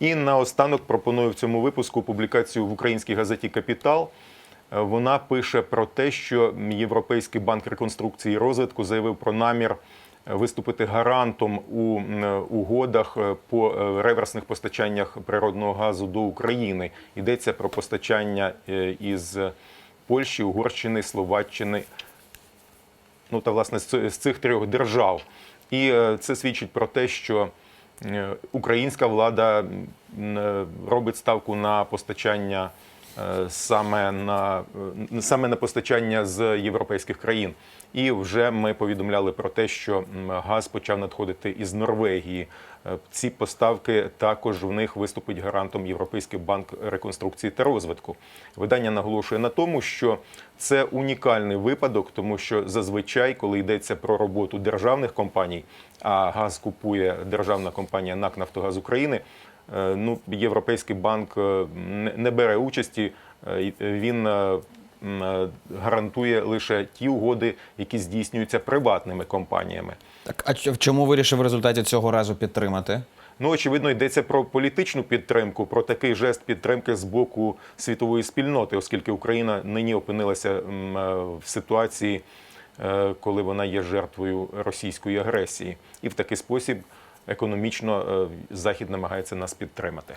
І наостанок пропоную в цьому випуску публікацію в українській газеті Капітал. Е, Вона пише про те, що Європейський банк реконструкції і розвитку заявив про намір е, виступити гарантом у угодах е, по е, реверсних постачаннях природного газу до України. Йдеться про постачання із Польщі, Угорщини, Словаччини, ну та власне з цих трьох держав. І це свідчить про те, що українська влада е, робить ставку на постачання е, саме на е, саме на постачання з європейських країн. І вже ми повідомляли про те, що газ почав надходити із Норвегії. Е, Ці поставки також в них виступить гарантом Європейський банк реконструкції та розвитку. Видання наголошує на тому, що це унікальний випадок, тому що зазвичай, коли йдеться про роботу державних компаній, а газ купує державна компанія НАК Нафтогаз України. Е, Ну, Європейський банк е, не- бере участі. е, Він гарантує лише ті угоди, які здійснюються приватними компаніями. Так, а чому вирішив в результаті цього разу підтримати? Ну, очевидно, йдеться про політичну підтримку, про такий жест підтримки з боку світової спільноти, оскільки Україна нині опинилася в ситуації, коли вона є жертвою російської агресії, і в такий спосіб економічно е, Захід намагається нас підтримати.